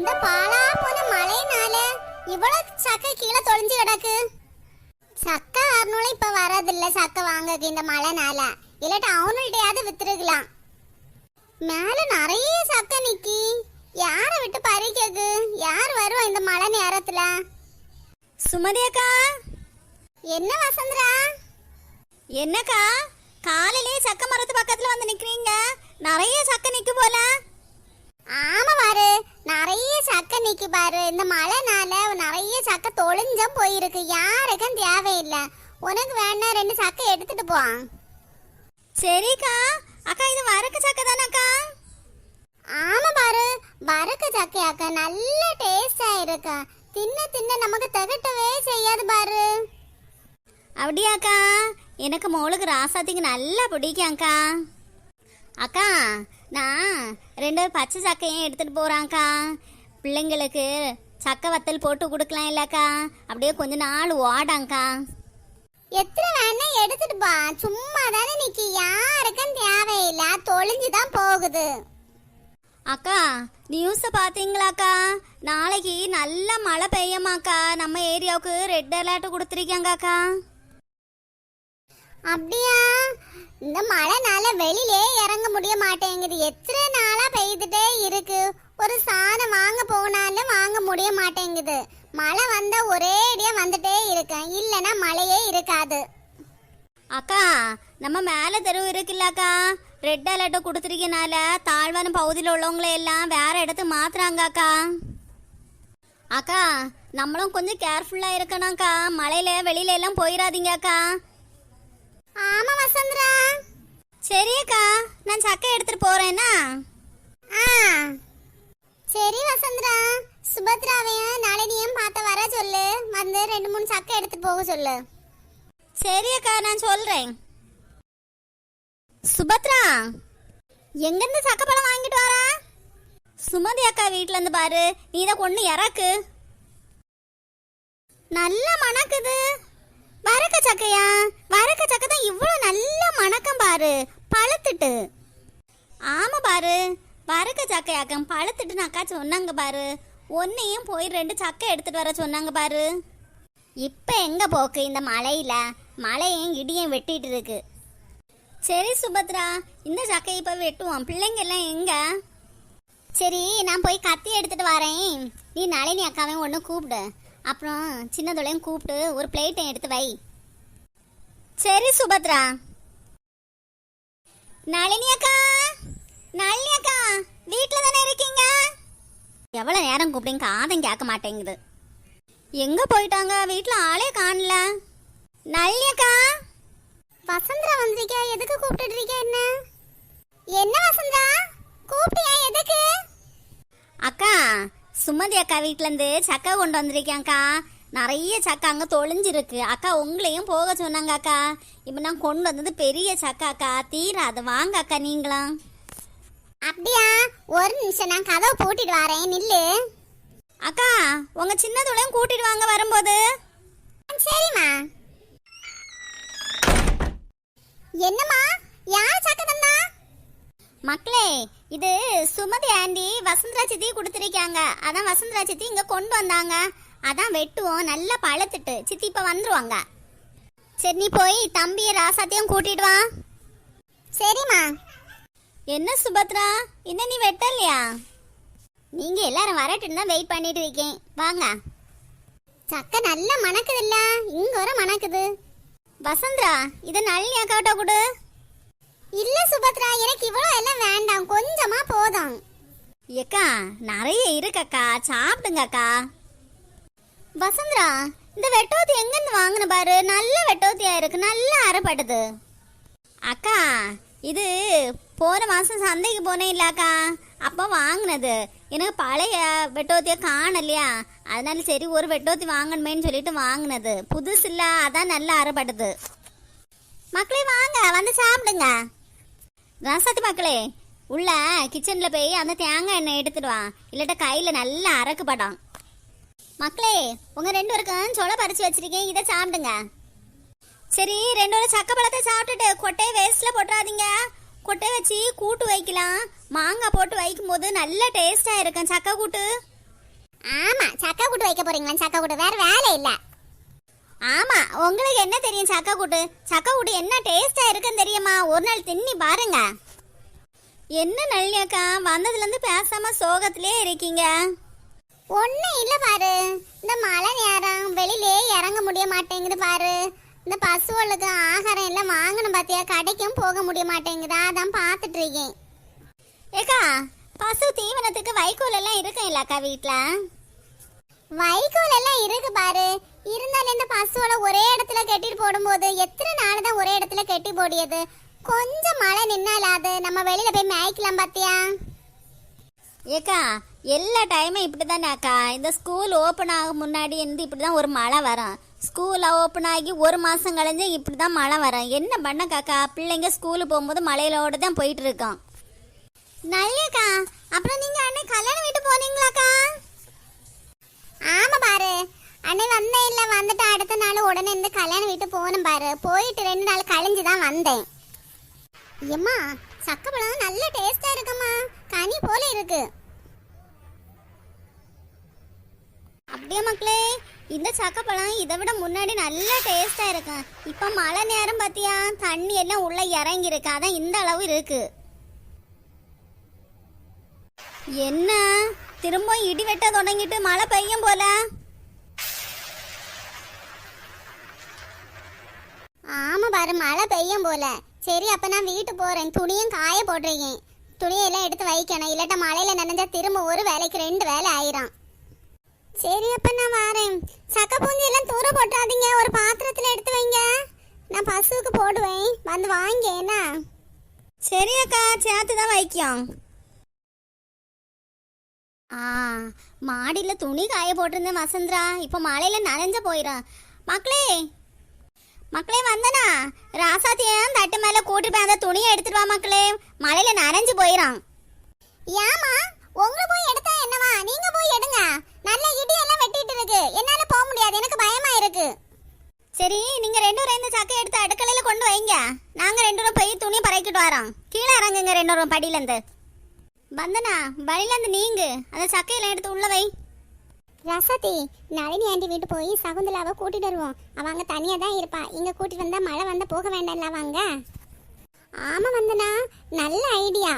இந்த பாலா போன மழைனால இவ்வளவு சக்கை கீழே தொலைஞ்சு கிடக்கு. சக்கை வரணும்ல இப்ப வரதில்ல சக்கை வாங்க இந்த மழைனால. இல்லாட்டி அவனுள்டையாவது வித்துருக்கலாம். மேல நிறைய சக்கை நிக்கி. யார விட்டு பறிக்கக்கு யார் வருவா இந்த மழை நேரத்துல? சுமதி அக்கா? என்ன வசந்தரா? என்னக்கா? காலையிலே சக்க மரத்து பக்கத்துல வந்து நிக்கிறீங்க. நிறைய சக்க நிக்கு போல. ஆமா பாரு நிறைய சக்கை நிக்கி பாரு. இந்த மழைனால நிறைய சக்கை தொலைஞ்ச போயிருக்கு. யாருக்கும் தேவையில்லை. உனக்கு வேணா ரெண்டு சக்கை எடுத்துட்டு போ. சரிக்கா. அக்கா இது வரக்கு சக்க தானக்கா? ஆமா பாரு. வரக்கு சக்கையாக்கா நல்ல டேஸ்டா இருக்கா. தின்ன தின்ன நமக்கு திகட்டவே செய்யாது பாரு. அப்படியாக்கா. எனக்கு மோளுக்கு ராசாத்திக்கு நல்லா பிடிக்கும்க்கா அக்கா. நான் ரெண்டு பச்சை சக்கையும் எடுத்துட்டு போறாங்க்கா பிள்ளைங்களுக்கு சக்கை வத்தல் போட்டு கொடுக்கலாம் இல்லக்கா. அப்படியே கொஞ்ச நாள் ஓடாங்க்கா எத்தனை வேணா எடுத்துட்டு பா. சும்மா தானே நிக்கி. யாருக்கும் தேவையில்லை. தொலைஞ்சு தான் போகுது. அக்கா நியூஸை பார்த்தீங்களாக்கா நாளைக்கு நல்ல மழை பெய்யுமாக்கா. நம்ம ஏரியாவுக்கு ரெட் அலர்ட் கொடுத்துருக்காங்கக்கா. அப்படியா? இந்த மழைனால வெளியிலே இறங்க முடிய மாட்டேங்குது. எத்தனை நாளா பெய்துட்டே இருக்கு. ஒரு சாதம் வாங்க போனாலும் வாங்க முடிய மாட்டேங்குது. மழை வந்தா ஒரேடியா வந்துட்டே இருக்கேன். இல்லைன்னா மழையே இருக்காது. அக்கா நம்ம மேலே தெருவு இருக்குல்லக்கா ரெட் அலர்ட்டை கொடுத்துருக்கனால தாழ்வான பகுதியில் உள்ளவங்களை எல்லாம் வேற இடத்து மாத்துறாங்க அக்கா. அக்கா நம்மளும் கொஞ்சம் கேர்ஃபுல்லாக இருக்கணும்க்கா மழையில வெளியில எல்லாம் போயிடாதீங்க அக்கா. ஆமா வசந்தரா. சரி அக்கா. நான் சக்கை எடுத்துட்டு போறேன்னா? ஆ. சரி வசந்தரா. சுபத்ராவையும் நளினியும் பார்த்த வர சொல்லு. வந்து ரெண்டு மூணு சக்கை எடுத்துட்டு போக சொல்லு. சரி அக்கா நான் சொல்றேன். சுபத்ரா எங்கிருந்து சக்கப்பழம் வாங்கிட்டு வர? சுமதி அக்கா வீட்ல இருந்து பாரு. நீ இதை கொண்டு இறக்கு. நல்ல மணக்குது. வரக்க சக்கையா? வரக்க சக்கை தான் இவ்வளோ நல்ல மணக்கம் பாரு. பழுத்துட்டு. ஆமாம் பாரு. வரக்க சக்கையாக்கம் பழுத்துட்டுன்னு அக்கா சொன்னாங்க பாரு. ஒன்னையும் போய் ரெண்டு சக்கை எடுத்துட்டு வர சொன்னாங்க பாரு. இப்போ எங்கே போக்கு இந்த மலையில்? மழையும் இடியும் வெட்டிட்டு இருக்கு. சரி சுபத்ரா இந்த சக்கை இப்போ வெட்டுவோம். பிள்ளைங்க எல்லாம் எங்க? சரி நான் போய் கத்தி எடுத்துட்டு வரேன். நீ நளினி அக்காவையும் ஒன்று கூப்பிடு. அப்புறம் சின்னதுளையும் கூப்பிட்டு ஒரு பிளேட்டை எடுத்து வை. சரி சுபத்ரா. நளினி அக்கா நளினி அக்கா வீட்டில் தானே இருக்கீங்க? எவ்வளோ நேரம் கூப்பிடுங்க காதம் கேட்க மாட்டேங்குது. எங்க போயிட்டாங்க? வீட்டில் ஆளே காணல. நளினி அக்கா வசந்தரா வந்திருக்கியா? எதுக்கு கூப்பிட்டு இருக்க என்ன என்ன வசந்தரா கூப்பிட்டியா எதுக்கு அக்கா சுமதி அக்கா வீட்ல இருந்து சக்கை கொண்டு வந்திருக்கேன்க்கா நிறைய சக்கை அங்க தொலைஞ்சிருக்கு. அக்கா உங்களையும் போக சொன்னாங்க அக்கா இப்போ நான் கொண்டு வந்தது பெரிய சக்கை அக்கா தீராது வாங்க அக்கா நீங்களும். அப்படியா? ஒரு நிமிஷம் நான் கதவை பூட்டிட்டு வரேன். நில்லு. அக்கா உங்க சின்னதுளையும் கூட்டிட்டு வாங்க வரும்போது. சரிம்மா. என்னம்மா? யார் மக்களே இது சுமதி ஆண்டி வசந்தரா சித்தி கொடுத்துருக்காங்க. அதான் வசந்தரா சித்தி இங்கே கொண்டு வந்தாங்க. அதான் வெட்டுவோம் நல்லா பழுத்துட்டு சித்தி இப்போ வந்துருவாங்க. சரி நீ போய் தம்பியை ராசாத்தையும் கூட்டிட்டு வா. சரிம்மா. என்ன சுபத்ரா இன்னும் நீ வெட்டலையா? நீங்க எல்லாரும் வரட்டுன்னு தான் வெயிட் பண்ணிட்டு இருக்கேன். வாங்க. சக்கை நல்லா மணக்குது இல்ல இங்க வர மணக்குது. வசந்தரா இதை நளினி அக்காட்ட கொடு. இல்ல சுபத்ரா எனக்கு இவ்வளவு எல்லாம் வேண்டாம். கொஞ்சமா போதும். ஏக்கா நிறைய இருக்கக்கா. சாப்பிடுங்கக்கா. வசந்தரா இந்த வெட்டோத்தி எங்கிருந்து வாங்கின பாரு? நல்ல வெட்டோத்தியா இருக்கு. நல்லா அரைப்படுது. அக்கா இது போன மாசம் சந்தைக்கு போனேன் இல்லக்கா அப்போ வாங்கினது. எனக்கு பழைய வெட்டோத்திய காணலையா? அதனால சரி ஒரு வெட்டோத்தி வாங்கணுமேன்னு சொல்லிட்டு வாங்கினது. புதுசு இல்ல அதான் நல்லா அரைப்படுது. மக்களே வாங்க. வந்து சாப்பிடுங்க. ராசாத்தி மக்களே உள்ள கிச்சன்ல போய் அந்த தேங்காய் எண்ணெய் எடுத்துட்டு வா. இல்லட்ட கையில நல்லா அரக்கு படம். மக்களே உங்க ரெண்டு பேருக்கும் சொல பறிச்சு வச்சிருக்கேன். இதை சாப்பிடுங்க. சரி ரெண்டு பேரும் சக்க பழத்தை சாப்பிட்டுட்டு கொட்டையை வேஸ்ட்ல போட்டுறாதீங்க. கொட்டையை வச்சு கூட்டு வைக்கலாம். மாங்காய் போட்டு வைக்கும் போது நல்ல டேஸ்டா இருக்கும். சக்கை கூட்டு. ஆமா சக்க கூட்டு வைக்க போறீங்களா? சக்கா கூட்டு வேற வேலை இல்லை. ஆமா உங்களுக்கு என்ன தெரியும் சக்கா கூட்டு? சக்கா கூட்டு என்ன டேஸ்டா இருக்குன்னு தெரியுமா? ஒரு நாள் தின்னி பாருங்க. என்ன நளினியாக்கா வந்ததுல இருந்து பேசாம சோகத்திலே இருக்கீங்க? ஒண்ணும் இல்ல பாரு. இந்த மழை நேரம் வெளியிலே இறங்க முடிய மாட்டேங்குது பாரு. இந்த பசுகளுக்கு ஆகாரம் எல்லாம் வாங்கணும் பாத்தியா? கடைக்கும் போக முடிய மாட்டேங்குதா. அதான் பார்த்துட்டு இருக்கேன் ஏக்கா பசு தீவனத்துக்கு வைக்கோல் எல்லாம் இருக்கும் இல்லக்கா வீட்ல? வைக்கோல் எல்லாம் இருக்கு பாரு. இருந்தாலும் இந்த பசுவோட ஒரே இடத்துல கட்டிட்டு போடும்போது எத்தனை நாள் தான் ஒரே இடத்துல கட்டி போடியது? கொஞ்சம் மழை நின்னாலாது நம்ம வெளியில போய் மேய்க்கலாம் பாத்தியா? ஏக்கா எல்லா டைமும் இப்படி அக்கா இந்த ஸ்கூல் ஓப்பன் ஆக முன்னாடி இருந்து இப்படி தான் ஒரு மழை வரும். ஸ்கூல் ஓப்பன் ஆகி ஒரு மாதம் கழிஞ்சு இப்படி தான் மழை வரும். என்ன பண்ண காக்கா பிள்ளைங்க ஸ்கூலுக்கு போகும்போது மழையிலோட தான் போயிட்டு இருக்கோம் நல்லக்கா அப்புறம் நீங்க அன்னை கல்யாண வீட்டு போனீங்களாக்கா? ஆமா பாரு அன்னை வந்தேன் இல்ல வந்துட்டு அடுத்த நாள் உடனே இந்த கல்யாணம் வீட்டு போகணும் பாரு போயிட்டு ரெண்டு நாள் கழிஞ்சு தான் வந்தேன் ஏம்மா சக்கப்பழம் நல்ல டேஸ்டா இருக்குமா கனி போல இருக்கு அப்படியே மக்களே இந்த சக்கப்பழம் இதை விட முன்னாடி நல்ல டேஸ்டா இருக்கும் இப்போ மழை நேரம் பார்த்தியா தண்ணி எல்லாம் உள்ள இறங்கி இருக்கு அதான் இந்த அளவு இருக்கு என்ன திரும்ப இடி வெட்ட தொடங்கிட்டு மழை பெய்யும் போல மழை பெய்யும் போல. சரி அப்ப நான் வீட்டு போறேன். துணியும் காய போட்டிருக்கேன். துணியெல்லாம் எடுத்து வைக்கணும். இல்லாட்டா மழையில நனைஞ்சா திரும்ப ஒரு வேலைக்கு ரெண்டு வேலை ஆயிரும். சரி அப்ப நான் வரேன். சக்க பூஞ்சி எல்லாம் தூர போட்டாதீங்க. ஒரு பாத்திரத்துல எடுத்து வைங்க. நான் பசுவுக்கு போடுவேன். வந்து வாங்க என்ன? சரி அக்கா. சேர்த்து தான் வைக்கும். ஆ மாடியில் துணி காய போட்டிருந்தேன் வசந்தரா இப்போ மழையில் நனைஞ்ச போயிடும் மக்களே மக்களே வந்தனா? ராசாத்தியம் தட்டு மேலே கூட்டி போய் அந்த துணியை எடுத்துட்டு வா மக்களே. மழையில நனைஞ்சு போயிடும் ஏமா உங்களை போய் எடுத்தா என்னவா? நீங்க போய் எடுங்க. நல்ல இடி எல்லாம் வெட்டிட்டு இருக்கு. என்னால போக முடியாது. எனக்கு பயமா இருக்கு. சரி நீங்க ரெண்டு பேரும் இந்த சக்கை எடுத்து அடுக்கலையில கொண்டு வைங்க. நாங்க ரெண்டு பேரும் போய் துணி பறக்கிட்டு வரோம். கீழே இறங்குங்க ரெண்டு பேரும் படியில இருந்து வந்தனா வழியில இருந்து நீங்க. அந்த சக்கையெல்லாம் எடுத்து உள்ள வை. ரசதி நளினி ஆண்டி வீட்டு போய் சகுந்தலாவை கூட்டிட்டு வருவோம். அவங்க தனியா தான் இருப்பா. இங்க கூட்டிட்டு வந்தா மழை வந்தால் போக வேண்டாம்ல அவங்க ஆமாம் வந்தனா நல்ல ஐடியா